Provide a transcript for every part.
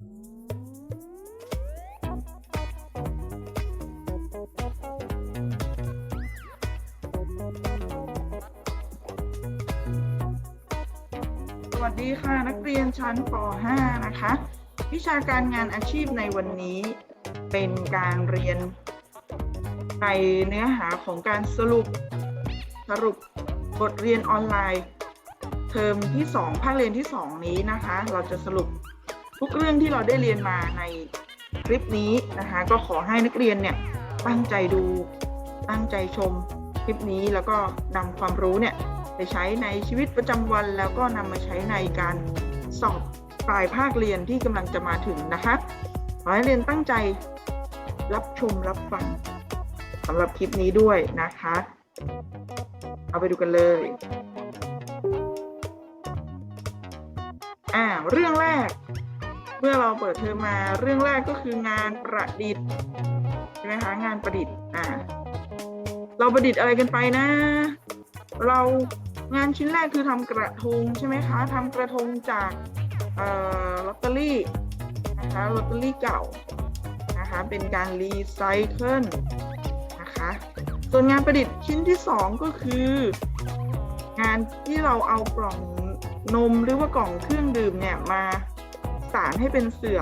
สวัสดีค่ะ นักเรียนชั้นป .5 นะคะ วิชาการงานอาชีพในวันนี้เป็นการเรียนในเนื้อหาของการสรุปสรุปบทเรียนออนไลน์ เทอมที่ 2 ภาคเรียนที่ 2 นี้นะคะ เราจะสรุป ทุกเรื่องที่เราได้เรียนมาในคลิปนี้นะคะ ก็ขอให้นักเรียนเนี่ยตั้งใจดูตั้งใจชมคลิปนี้แล้วก็นำความรู้เนี่ยไปใช้ในชีวิตประจำวัน แล้วก็นำมาใช้ในการสอบปลายภาคเรียนที่กำลังจะมาถึงนะคะขอให้เรียนตั้งใจรับชมรับฟังสำหรับคลิปนี้ด้วยนะคะ เอาไปดูกันเลยอ่าเรื่องแรก เมื่อเราเปิดเทอมมาเรื่องแรกก็คืองานประดิษฐ์ใช่ไหมคะงานประดิษฐ์อ่าเราประดิษฐ์อะไรกันไปนะ เรางานชิ้นแรกคือทำกระทงใช่ไหมคะทำกระทงจากเอ่อลอตเตอรี่นะคะลอตเตอรี่เก่านะคะเป็นการรีไซเคิลนะคะส่วนงานประดิษฐ์ชิ้นที่สองก็คือ งานที่เราเอากล่องนมหรือว่ากล่องเครื่องดื่มเนี่ยมาารให้เป็นเสือ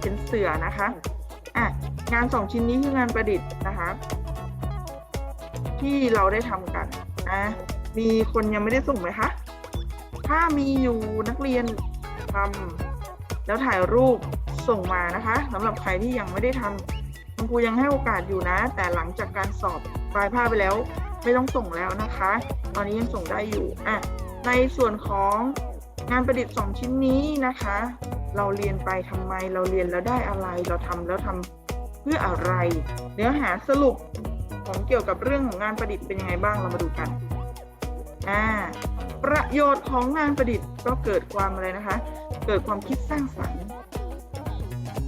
เป็นเสือนะคะอะงานสองชิ้นนี้คืองานประดิษฐ์นะคะ ที่เราได้ทำกันนะมีคนยังไม่ได้ส่งไหมคะ ถ้ามีอยู่นักเรียนทำแล้วถ่ายรูปส่งมานะคะสำหรับใครที่ยังไม่ได้ทำคุณครูยังให้โอกาสอยู่นะ แต่หลังจากการสอบปลายภาคไปแล้ว ไม่ต้องส่งแล้วนะคะ ตอนนี้ยังส่งได้อยู่อะในส่วนของ งานประดิษฐ์ 2 ชิ้นนี้นะคะ เราเรียนไปทำไมเราเรียนแล้วได้อะไร เราทำแล้วทำเพื่ออะไร เนื้อหาสรุปของเกี่ยวกับเรื่องของงานประดิษฐ์เป็นยังไงบ้างเรามาดูกันอ่าประโยชน์ของงานประดิษฐ์ก็เกิดความอะไรนะคะ เกิดความคิดสร้างสรรค์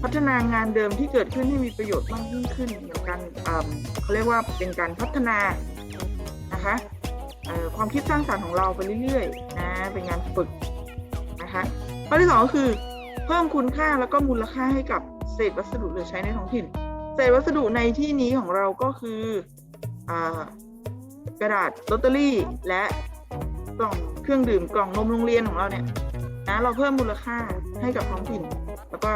พัฒนางานเดิมที่เกิดขึ้นให้มีประโยชน์มากยิ่งขึ้นอย่างการเอิ่มเขาเรียกว่าเป็นการพัฒนานะคะความคิดสร้างสรรค์ของเราไปเรื่อยๆนะเป็นงานฝึก นะคะข้อที่สองก็คือ เพิ่มคุณค่าแล้วก็มูลค่าให้กับเศษวัสดุเหลือใช้ในท้องถิ่น เศษวัสดุในที่นี้ของเราก็คืออกระดาษลอตเตอรี่ และกล่องเครื่องดื่มกล่องนมโรงเรียนของเราเนี่ยนะเราเพิ่มมูลค่าให้กับท้องถิ่น แล้วก็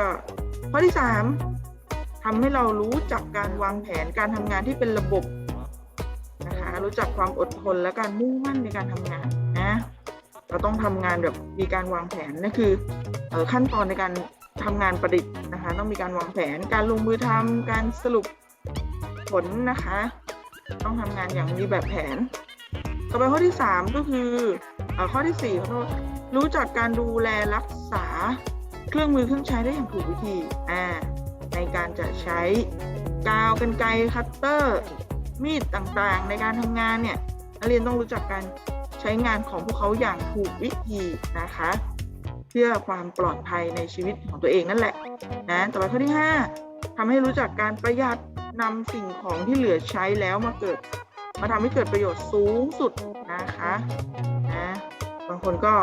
ข้อที่สามทำให้เรารู้จักการวางแผนการทำงานที่เป็นระบบนะคะรู้จักความอดทนและการมุ่งมั่นในการทำงานนะ เราต้องทำงานแบบมีการวางแผนนั่นคืออขั้นตอนในการทำงานประดิษฐ์นะคะ ต้องมีการวางแผน การลงมือทำการสรุปผลนะคะ ต้องทำงานอย่างมีแบบแผน ต่อไปข้อที่ 3 ก็คืออข้อที่4ขอโทษรู้จักการดูแลรักษาเครื่องมือเครื่องใช้ได้อย่างถูกวิธีอ่าในการจะใช้กาวกันไกคัตเตอร์ มีดต่างๆ ในการทำงานเนี่ยนักเรียนต้องรู้จักการ ใช้งานของพวกเขาอย่างถูกวิธีนะคะ เพื่อความปลอดภัยในชีวิตของตัวเองนั่นแหละนะต่อไปข้อที่ 5ทำให้รู้จักการประหยัดนำสิ่งของที่เหลือใช้แล้วมาเกิด มาทำให้เกิดประโยชน์สูงสุดนะคะนะบางคนก็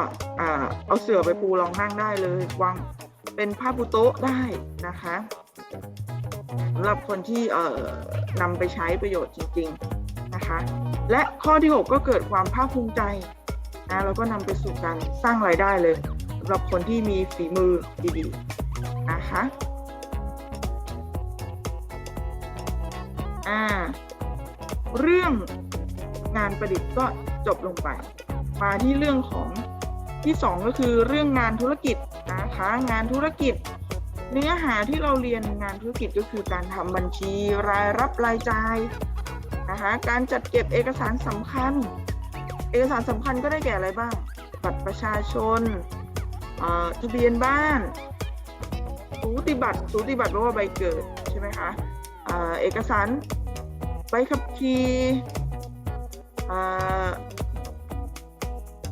เอาเสื่อไปปูรองนั่งได้เลยวางเป็นผ้าปูโต๊ะได้นะคะสำหรับคนที่เอ่อนำไปใช้ประโยชน์จริง ๆนะคะ และข้อที่ 6 ก็เกิดความภาคภูมิใจนะแล้วก็นำไปสู่การสร้างรายได้เลยสำหรับคนที่มีฝีมือดีๆนะคะอ่าเรื่องงานประดิษฐ์ก็จบลงไป มาที่เรื่องของที่ 2 ก็คือเรื่องงานธุรกิจนะคะงานธุรกิจ เนื้อหาที่เราเรียนงานธุรกิจก็คือการทำบัญชีรายรับรายจ่าย นะคะการจัดเก็บเอกสารสำคัญ เอกสารสำคัญก็ได้แก่อะไรบ้าง บัตรประชาชนทะเบียนบ้านสูติบัตรสูติบัตรแปลว่าใบเกิดใช่ไหมคะเอ่อเอกสารใบขับขี่เอ่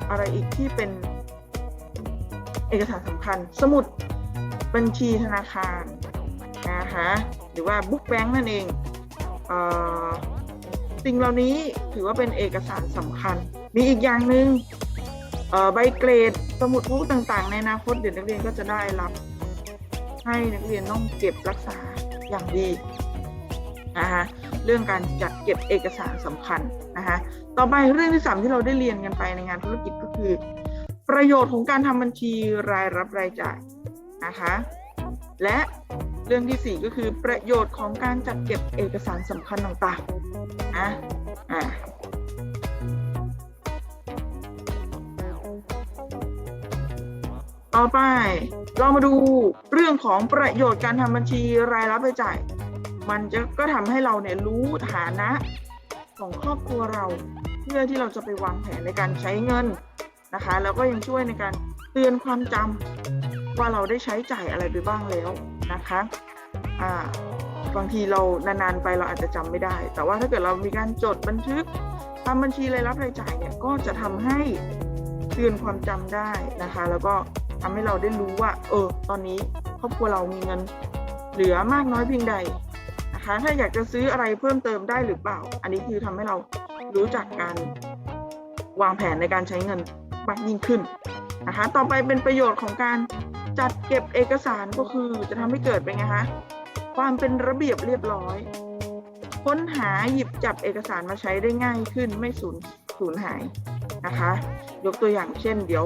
อะไรอีกที่เป็นเอกสารสำคัญ สมุดบัญชีธนาคารนะคะหรือว่าบุ๊กแบงค์นั่นเองเอ สิ่งเหล่านี้ถือว่าเป็นเอกสารสำคัญ มีอีกอย่างหนึ่งเอ่อใบเกรดสมุดพวกต่างๆ ในอนาคตเดี๋ยวนักเรียนก็จะได้รับ ให้นักเรียนต้องเก็บรักษาอย่างดีนะคะเรื่องการจัดเก็บเอกสารสำคัญนะคะต่อไปเรื่องที่สามที่เราได้เรียนกันไปในงานธุรกิจก็คือ ประโยชน์ของการทำบัญชีรายรับรายจ่ายนะคะและ เรื่องที่สี่ก็คือประโยชน์ของการจัดเก็บเอกสารสำคัญต่างๆนะอ่าต่อไปเรามาดูเรื่องของประโยชน์การทำบัญชีรายรับรายจ่าย มันจะก็ทำให้เราเนี่ยรู้ฐานะของครอบครัวเรา เพื่อที่เราจะไปวางแผนในการใช้เงินนะคะ แล้วก็ยังช่วยในการเตือนความจำว่าเราได้ใช้จ่ายอะไรไปบ้างแล้ว นะคะอ่าบางทีเรานานๆไปเราอาจจะจำไม่ได้ แต่ว่าถ้าเกิดเรามีการจดบันทึกทำบัญชีรายรับรายจ่ายเนี่ยก็จะทำให้เตือนความจำได้นะคะ แล้วก็ทำให้เราได้รู้ว่า เออ ตอนนี้ครอบครัวเรามีเงินเหลือมากน้อยเพียงใดนะคะ ถ้าอยากจะซื้ออะไรเพิ่มเติมได้หรือเปล่า อันนี้คือทำให้เรารู้จักการวางแผนในการใช้เงินมากยิ่งขึ้นนะคะ ต่อไปเป็นประโยชน์ของการ จัดเก็บเอกสารก็คือจะทำให้เกิดเป็นไงคะความเป็นระเบียบเรียบร้อย ค้นหาหยิบจับเอกสารมาใช้ได้ง่ายขึ้นไม่สูญสูญหายนะคะ ยกตัวอย่างเช่น เดี๋ยว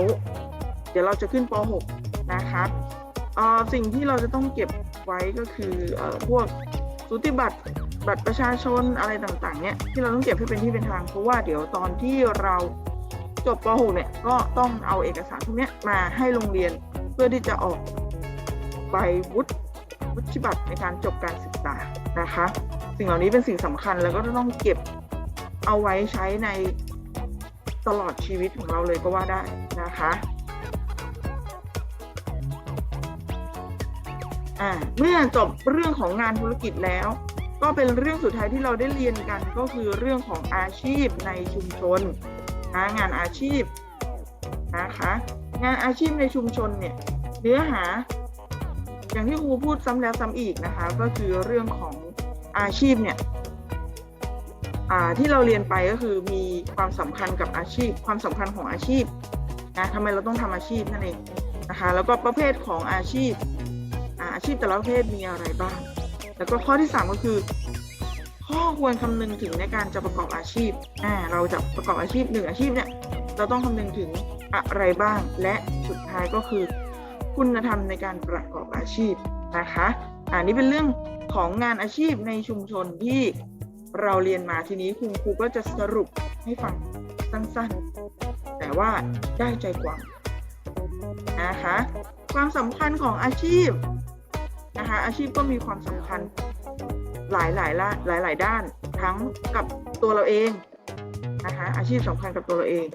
เดี๋ยวเราจะขึ้นป .6 นะครับเอ่อสิ่งที่เราจะต้องเก็บไว้ก็คืออพวกสูติบัตรบัตรประชาชนอะไรต่างๆ เนี่ยที่เราต้องเก็บให้เป็นที่เป็นทาง เพราะว่าเดี๋ยวตอนที่เราจบป .6 เนี่ยก็ต้องเอาเอกสารพวกนี้มาให้โรงเรียน พื่อที่จะออกใบวุฒิวุฒิบัตรในการจบการศึกษานะคะ สิ่งเหล่านี้เป็นสิ่งสำคัญแล้วก็ต้องเก็บเอาไว้ใช้ในตลอดชีวิตของเราเลยก็ว่าได้นะคะอ่าเมื่อจบเรื่องของงานธุรกิจแล้ว ก็เป็นเรื่องสุดท้ายที่เราได้เรียนกันก็คือเรื่องของอาชีพในชุมชนนะงานอาชีพนะคะ งานอาชีพในชุมชนเนี่ยเนื้อหา อย่างที่ครูพูดซ้ำแล้วซ้ำอีกนะคะ ก็คือเรื่องของอาชีพเนี่ยอ่าที่เราเรียนไปก็คือมีความสำคัญกับอาชีพ ความสำคัญของอาชีพนะทำไมเราต้องทำอาชีพนั่นเองนะคะแล้วก็ประเภทของอาชีพอาชีพแต่ละประเภทมีอะไรบ้าง แล้วก็ข้อที่ 3 ก็คือข้อควรคำนึงถึงในการจะประกอบอาชีพอ่าเราจะประกอบอาชีพหนึ่งอาชีพเนี่ยเราต้องคำนึงถึง อะไรบ้าง และสุดท้ายก็คือ คุณธรรมในการประกอบอาชีพนะคะอันนี้เป็นเรื่องของงานอาชีพในชุมชนที่เราเรียนมาทีนี้คุณครูก็จะสรุปให้ฟังสั้นๆ แต่ว่าได้ใจควานะคะ ความสำคัญของอาชีพนะคะอาชีพก็มีความสำคัญหลายหลายละหลายหลายด้านทั้งกับตัวเราเองนะคะอาชีพสำคัญกับตัวเราเอง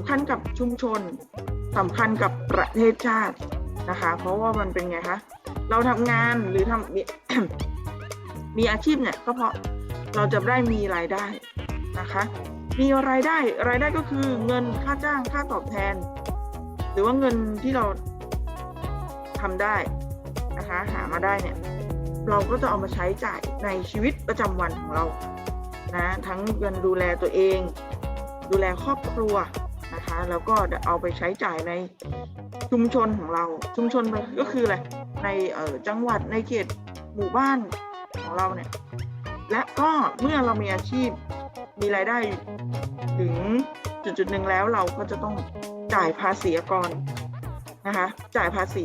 ำคัญกับชุมชนสำคัญกับประเทศชาตินะคะ เพราะว่ามันเป็นไงคะเราทำงานหรือทำมีอาชีพเนี่ยก็เพราะเราจะได้มีรายได้นะคะ มีรายได้รายได้ก็คือเงินค่าจ้างค่าตอบแทน หรือว่าเงินที่เราทำได้นะคะหามาได้เนี่ยเราก็จะเอามาใช้จ่ายในชีวิตประจำวันของเรานะทั้งเงินดูแลตัวเอง ดูแลครอบครัว นะคะ แล้วก็เอาไปใช้จ่ายในชุมชนของเรา ชุมชนก็คืออะไร ในเอ่อจังหวัดในเขตหมู่บ้านของเราเนี่ย และก็เมื่อเรามีอาชีพมีรายได้ถึงจุดจุดหนึ่งแล้วเราก็จะต้องจ่ายภาษีก่อนนะคะ จ่ายภาษี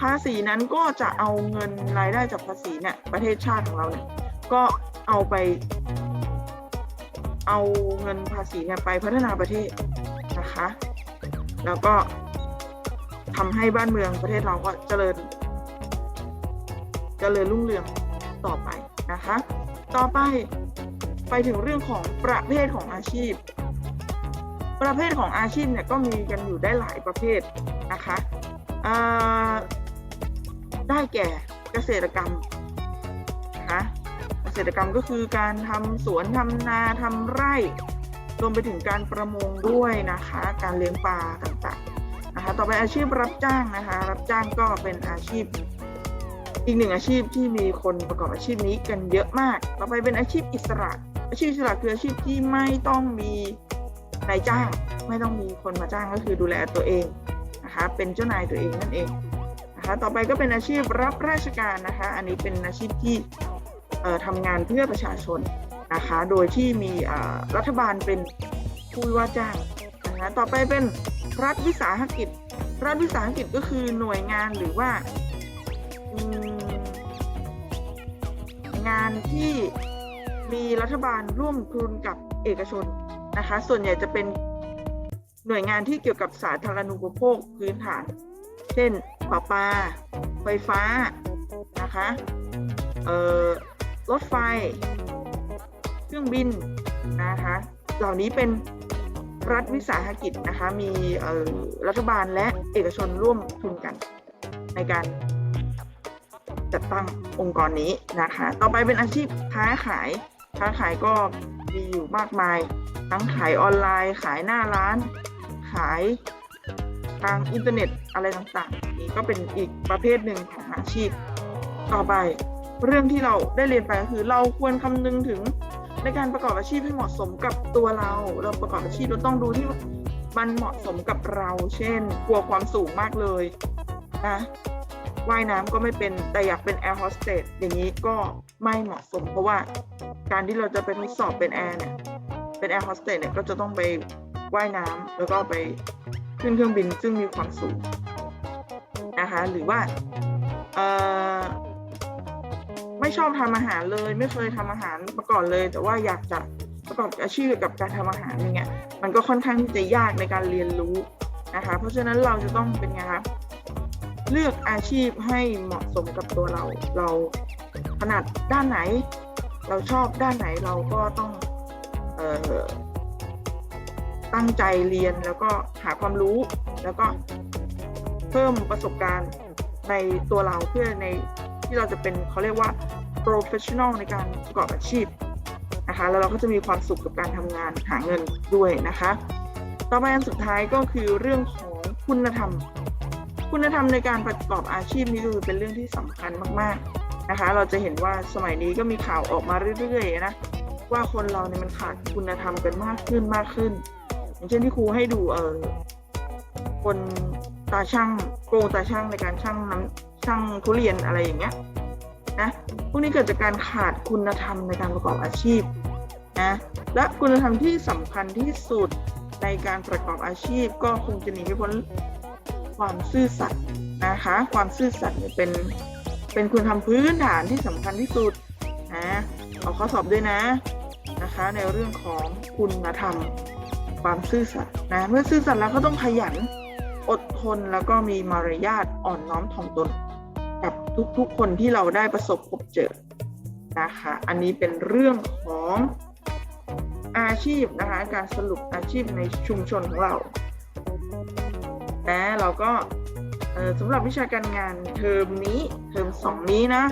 ภาษีนั้นก็จะเอาเงินรายได้จากภาษีเนี่ยประเทศชาติของเราเนี่ยก็เอาไป เอาเงินภาษีเนี่ยไปพัฒนาประเทศ แล้วก็ทำให้บ้านเมืองประเทศเราก็เจริญ เจริญรุ่งเรืองต่อไปนะคะ ต่อไปไปถึงเรื่องของประเภทของอาชีพ ประเภทของอาชีพเนี่ยก็มีกันอยู่ได้หลายประเภทนะคะได้แก่เกษตรกรรมนะคะเกษตรกรรมก็คือการทำสวนทำนาทำไร่ รวมไปถึงการประมงด้วยนะคะ การเลี้ยงปลาต่างๆนะคะ ต่อไปอาชีพรับจ้างนะคะ รับจ้างก็เป็นอาชีพ อีกหนึ่งอาชีพที่มีคนประกอบอาชีพนี้กันเยอะมาก ต่อไปเป็นอาชีพอิสระ อาชีพอิสระคืออาชีพที่ไม่ต้องมีนายจ้าง ไม่ต้องมีคนมาจ้างก็คือดูแลตัวเองนะคะ เป็นเจ้านายตัวเองนั่นเองนะคะต่อไปก็เป็นอาชีพรับราชการนะคะ อันนี้เป็นอาชีพที่ทำงานเพื่อประชาชน นะคะ โดยที่มีรัฐบาลเป็นผู้ว่าจ้างนะคะต่อไปเป็นรัฐวิสาหกิจ รัฐวิสาหกิจก็คือหน่วยงานหรือว่า งานที่มีรัฐบาลร่วมทุนกับเอกชนนะคะ ส่วนใหญ่จะเป็นหน่วยงานที่เกี่ยวกับสาธารณูปโภคพื้นฐาน เช่นประปา ไฟฟ้านะคะ เอ่อ รถไฟ เครื่องบินนะคะ เหล่านี้เป็นรัฐวิสาหกิจนะคะ มีรัฐบาลและเอกชนร่วมทุนกัน ในการจัดตั้งองค์กรนี้นะคะ ต่อไปเป็นอาชีพค้าขาย ค้าขายก็มีอยู่มากมาย ทั้งขายออนไลน์ ขายหน้าร้าน ขายทางอินเทอร์เน็ตอะไรต่างๆ นี่ก็เป็นอีกประเภทหนึ่งของอาชีพ ต่อไปเรื่องที่เราได้เรียนไปก็คือเราควรคำนึงถึง ในการประกอบอาชีพให้เหมาะสมกับตัวเรา เราประกอบอาชีพเราต้องดูที่มันเหมาะสมกับเรา เช่น กลัวความสูงมากเลยนะว่ายน้ำก็ไม่เป็นแต่อยากเป็นแอร์โฮสเตสอย่างนี้ก็ไม่เหมาะสม เพราะว่าการที่เราจะไปทดสอบเป็นแอร์เนี่ยเป็นแอร์โฮสเตสเนี่ยก็จะต้องไปว่ายน้ำแล้วก็ไปขึ้นเครื่องบินซึ่งมีความสูงนะคะหรือว่าเอ่อ ไม่ชอบทำอาหารเลย ไม่เคยทำอาหารมาก่อนเลย แต่ว่าอยากจะประกอบอาชีพกับการทำอาหารอย่างเงี้ยมันก็ค่อนข้างที่จะยากในการเรียนรู้นะคะ เพราะฉะนั้นเราจะต้องเป็นไงคะเลือกอาชีพให้เหมาะสมกับตัวเรา เราถนัดด้านไหน เราชอบด้านไหนเราก็ต้องออตั้งใจเรียนแล้วก็หาความรู้แล้วก็เพิ่มประสบการณ์ ในตัวเราเพื่อในที่เราจะเป็นเขาเรียกว่า professional ในการประกอบอาชีพนะคะแล้วเราก็จะมีความสุขกับการทำงานหาเงินด้วยนะคะ ต่อไปอันสุดท้ายก็คือเรื่องของคุณธรรม คุณธรรมในการประกอบอาชีพนี้คือเป็นเรื่องที่สำคัญมากๆนะคะ เราจะเห็นว่าสมัยนี้ก็มีข่าวออกมาเรื่อยๆนะว่าคนเราเนี่ยมันขาดคุณธรรมกันมากขึ้นมากขึ้น อย่างเช่นที่ครูให้ดูเออคน ตาช่างโกงตาช่างในการช่างน้ำช่างทุเรียนอะไรอย่างเงี้ยนะพวกนี้เกิดจากการขาดคุณธรรมในการประกอบอาชีพนะและคุณธรรมที่สำคัญที่สุดในการประกอบอาชีพก็คงจะหนีไม่พ้นความซื่อสัตย์นะคะ ความซื่อสัตย์เนี่ยเป็นเป็นคุณธรรมพื้นฐานที่สำคัญที่สุดนะเอาข้อสอบด้วยนะนะคะ ในเรื่องของคุณธรรมความซื่อสัตย์นะเมื่อซื่อสัตย์แล้วก็ต้องขยัน อดทนแล้วก็มีมารยาทอ่อนน้อมถ่อมตน กับทุกๆคนที่เราได้ประสบพบเจอนะคะ อันนี้เป็นเรื่องของอาชีพนะคะ การสรุปอาชีพในชุมชนของเราและเราก็สำหรับวิชาการงานเทอมนี้เทอมสองนี้นะ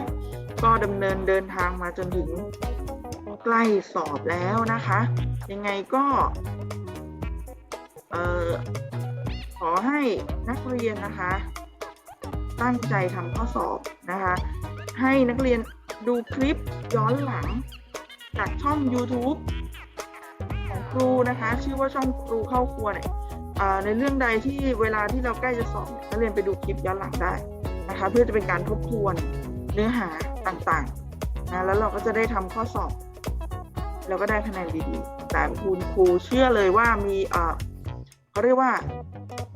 ก็ดำเนินเดินทางมาจนถึงใกล้สอบแล้วนะคะ ยังไงก็ ให้นักเรียนนะคะ ตั้งใจทำข้อสอบนะคะ ให้นักเรียนดูคลิปย้อนหลัง จากช่อง YouTube ของครูนะคะ ชื่อว่าช่องครูเข้าครัวเนี่ยในเรื่องใดที่เวลาที่เราใกล้จะสอบนักเรียนไปดูคลิปย้อนหลังได้นะคะ เพื่อจะเป็นการทบทวนเนื้อหาต่างๆนะแล้วเราก็จะได้ทำข้อสอบ แล้วก็ได้คะแนนดีๆแต่คุณครูเชื่อเลยว่ามีเขาเรียกว่า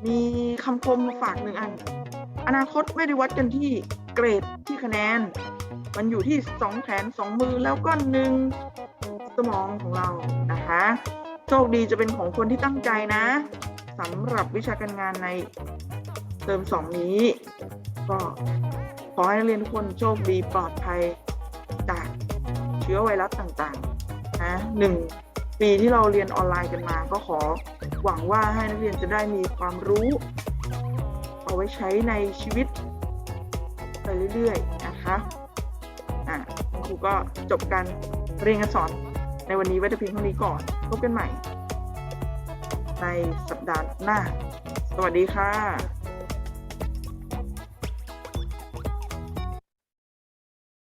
มีคำคมมาฝากหนึ่งอัน อนาคตไม่ได้วัดกันที่เกรดที่คะแนน มันอยู่ที่สองแขนสองมือแล้วก็หนึ่งสมองของเรานะคะ โชคดีจะเป็นของคนที่ตั้งใจนะสำหรับวิชาการงานในเทอมสองนี้ ก็ขอให้นักเรียนทุกคนโชคดีปลอดภัยจากเชื้อไวรัสต่างๆนะหนึ่ง ปีที่เราเรียนออนไลน์กันมา ก็ขอหวังว่าให้นักเรียนจะได้มีความรู้ เอาไว้ใช้ในชีวิต ไปเรื่อยๆนะคะอะครูก็จบการเรียนการสอนในวันนี้ไว้แต่เพียงเท่านี้ก่อนพบกันใหม่ ในสัปดาห์หน้า สวัสดีค่ะ